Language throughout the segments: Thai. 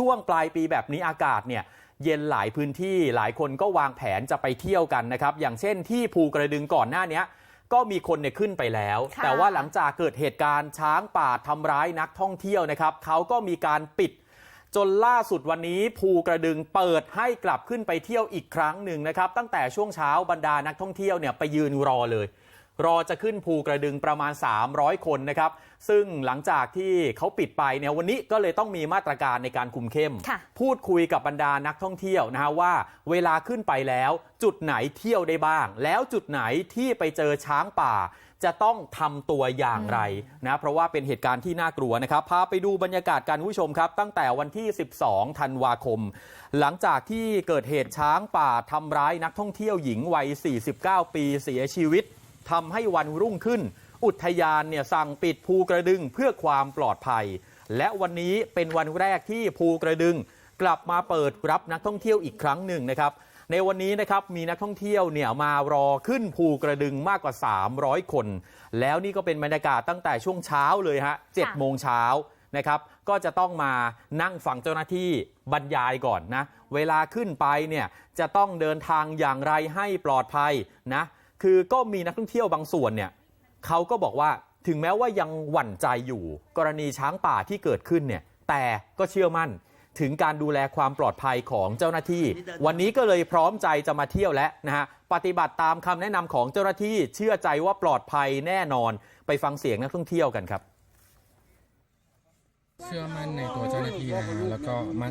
ช่วงปลายปีแบบนี้อากาศเนี่ยเย็นหลายพื้นที่หลายคนก็วางแผนจะไปเที่ยวกันนะครับ อย่างเช่นที่ภูกระดึงก่อนหน้าเนี้ยก็มีคนเนี่ยขึ้นไปแล้วค่ะแต่ว่าหลังจากเกิดเหตุการณ์ช้างป่าทำร้ายนักท่องเที่ยวนะครับเขาก็มีการปิดจนล่าสุดวันนี้ภูกระดึงเปิดให้กลับขึ้นไปเที่ยวอีกครั้งหนึ่งนะครับ ตั้งแต่ช่วงเช้าบรรดานักท่องเที่ยวเนี่ยไปยืนรอเลย รอจะขึ้นภูกระดึงประมาณ 300 คนนะครับ ซึ่งหลังจากที่เขาปิดไปเนี่ยวันนี้ก็เลยต้องมีมาตรการในการคุมเข้มค่ะพูดคุยกับบรรดานักท่องเที่ยวนะฮะว่า เวลาขึ้นไปแล้ว จุดไหนเที่ยวได้บ้าง แล้วจุดไหนที่ไปเจอช้างป่า จะต้องทำตัวอย่างไรนะเพราะว่าเป็นเหตุการณ์ที่น่ากลัวนะครับพาไปดูบรรยากาศการผู้ชมครับ ตั้งแต่วันที่ 12 ธันวาคม หลังจากที่เกิดเหตุช้างป่าทำร้ายนักท่องเที่ยวหญิงวัย 49 ปีเสียชีวิต ทำให้วันรุ่งขึ้น อุทยานเนี่ยสั่งปิดภูกระดึงเพื่อความปลอดภัย และวันนี้เป็นวันแรกที่ภูกระดึง กลับมาเปิดรับนักท่องเที่ยวอีกครั้งหนึ่งนะครับในวันนี้นะครับมีนักท่องเที่ยวเนี่ยมารอขึ้นภูกระดึงมากกว่า 300 คน แล้วนี่ก็เป็นบรรยากาศตั้งแต่ช่วงเช้าเลยฮะ7โมงเช้านะครับก็จะต้องมานั่งฟังเจ้าหน้าที่บรรยายก่อนนะ เวลาขึ้นไปเนี่ยจะต้องเดินทางอย่างไรให้ปลอดภัยนะ คือก็มีนักท่องเที่ยวบางส่วนเนี่ยเขาก็บอกว่าถึงแม้ว่ายังหวั่นใจอยู่ กรณีช้างป่าที่เกิดขึ้นเนี่ยแต่ก็เชื่อมั่นถึงการดูแลความปลอดภัยของเจ้าหน้าที่ วันนี้ก็เลยพร้อมใจจะมาเที่ยวแล้วนะฮะปฏิบัติตามคำแนะนำของเจ้าหน้าที่เชื่อใจว่าปลอดภัยแน่นอน ไปฟังเสียงนักท่องเที่ยวกันครับเชื่อมั่นในตัวเจ้าหน้าที่นะฮะแล้วก็มา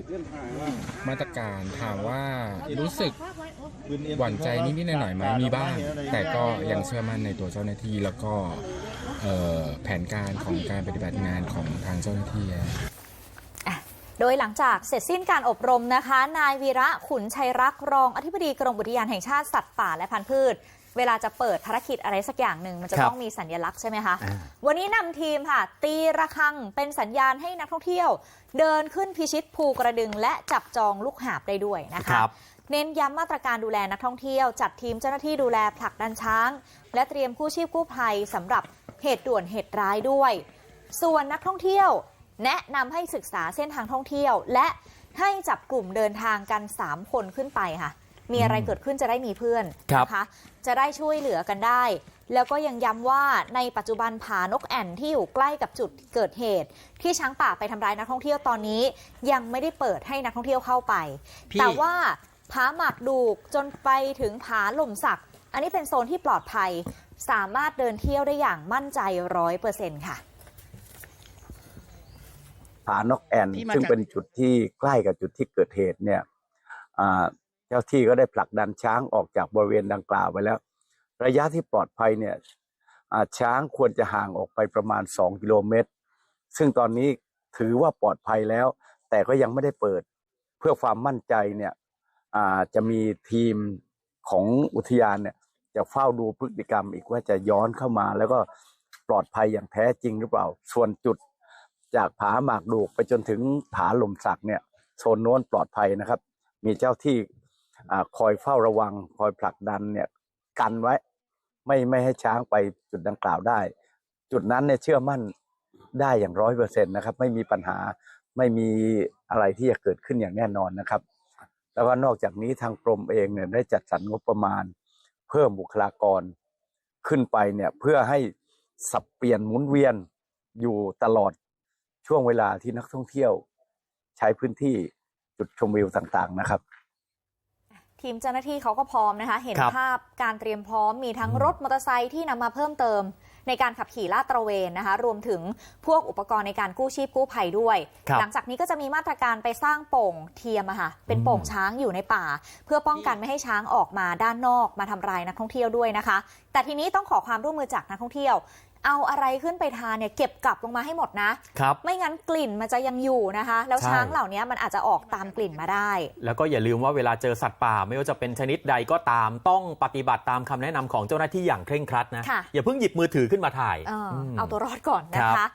มาตรการถามว่ารู้สึก หวั่นใจนิดๆหน่อยๆไหมมีบ้าง แต่ก็ยังเชื่อมั่นในตัวเจ้าหน้าที่แล้วก็เอ่อแผนการของการปฏิบัติงานของทางเจ้าหน้าที่นะโดยหลังจากเสร็จสิ้นการอบรมนะคะ นายวีระขุนชัยรักษ์รองอธิบดีกรมอุทยานแห่งชาติสัตว์ป่าและพันธุ์พืช เวลาจะเปิดภารกิจอะไรสักอย่างหนึ่งมันจะครับต้องมีสัญลักษณ์ใช่ไหมคะอ่าวันนี้นำทีมค่ะ ตีระฆังเป็นสัญญาณให้นักท่องเที่ยว เดินขึ้นพิชิตภูกระดึงและจับจองลูกหาบได้ด้วยนะคคะรับ เน้นย้ำมาตรการดูแลนักท่องเที่ยว จัดทีมเจ้าหน้าที่ดูแลผลักดันช้าง และเตรียมกู้ชีพกู้ภัยสำหรับเหตุด่วนเหตุร้ายด้วย ส่วนนักท่องเที่ยว แนะนำให้ศึกษาเส้นทางท่องเที่ยว และให้จับกลุ่มเดินทางกัน 3 คนขึ้นไปค่ะ มีอะไรเกิดขึ้นจะได้มีเพื่อนครับนะคะจะได้ช่วยเหลือกันได้ แล้วก็ยังย้ำว่าในปัจจุบันผานกแอ่นที่อยู่ใกล้กับจุดเกิดเหตุ ที่ช้างป่าไปทำร้ายนักท่องเที่ยวตอนนี้ ยังไม่ได้เปิดให้นักท่องเที่ยวเข้าไปพี่แต่ว่า ผาหมากดูกจนไปถึงผาหล่มสัก อันนี้เป็นโซนที่ปลอดภัย สามารถเดินเที่ยวได้อย่างมั่นใจร้อยเปอร์เซ็นต์ค่ะ ผานกแอนที่มาซึ่งจาก เป็นจุดที่ใกล้กับจุดที่เกิดเหตุเนี่ยอ่าเจ้าที่ก็ได้ผลักดันช้างออกจากบริเวณดังกล่าวไปแล้ว ระยะที่ปลอดภัยเนี่ยอ่าช้างควรจะห่างออกไปประมาณ 2 กิโลเมตร ซึ่งตอนนี้ถือว่าปลอดภัยแล้ว แต่ก็ยังไม่ได้เปิด เพื่อความมั่นใจเนี่ยอ่า จะมีทีมของอุทยานเนี่ยจะเฝ้าดูพฤติกรรมอีกว่าจะย้อนเข้ามา แล้วก็ปลอดภัยอย่างแท้จริงหรือเปล่า ส่วนจุดจากผาหมากดูกไปจนถึงผาหล่มสักเนี่ยโซนโน้นปลอดภัยนะครับ มีเจ้าที่อคอยเฝ้าระวัง คอยผลักดันเนี่ยกันไว้ ไม่ไม่ให้ช้างไปจุดดังกล่าวได้ จุดนั้นเนี่ยเชื่อมั่นได้อย่างร้อยเปอร์เซ็นต์นะครับ ไม่มีปัญหาไม่มีอะไรที่จะเกิดขึ้นอย่างแน่นอนนะครับ แล้วก็นอกจากนี้ทางกรมเองเนี่ยได้จัดสรรงบประมาณ เพิ่มบุคลากรขึ้นไปเนี่ยเพื่อให้สับเปลี่ยนหมุนเวียนอยู่ตลอดช่วงเวลาที่นักท่องเที่ยว ใช้พื้นที่จุดชมวิวต่างๆนะครับทีมเจ้าหน้าที่เขาก็พร้อมนะคะ เห็นครับภาพการเตรียมพร้อมมีทั้งรถมอเตอร์ไซค์ที่นำมาเพิ่มเติม ในการขับขี่ลาดตระเวนนะคะ รวมถึงพวกอุปกรณ์ในการกู้ชีพกู้ภัยด้วยครับหลังจากนี้ก็จะมีมาตรการไปสร้างโป่งเทียมอะค่ะเป็นโป่งช้างอยู่ในป่า เพื่อป้องกันไม่ให้ช้างออกมาด้านนอกมาทำร้ายนักท่องเที่ยวด้วยนะคะ แต่ทีนี้ต้องขอความร่วมมือจากนักท่องเที่ยว เอาอะไรขึ้นไปทานเนี่ยเก็บกลับลงมาให้หมดนะครับไม่งั้นกลิ่นมันจะยังอยู่นะคะ แล้วใช่ ช้างเหล่านี้มันอาจจะออกตามกลิ่นมาได้ แล้วก็อย่าลืมว่าเวลาเจอสัตว์ป่าไม่ว่าจะเป็นชนิดใดก็ตามต้องปฏิบัติตามคำแนะนำของเจ้าหน้าที่อย่างเคร่งครัดนะ ค่ะ อย่าเพิ่งหยิบมือถือขึ้นมาถ่ายเอออม เอาตัวรอดก่อนนะครัคะ บ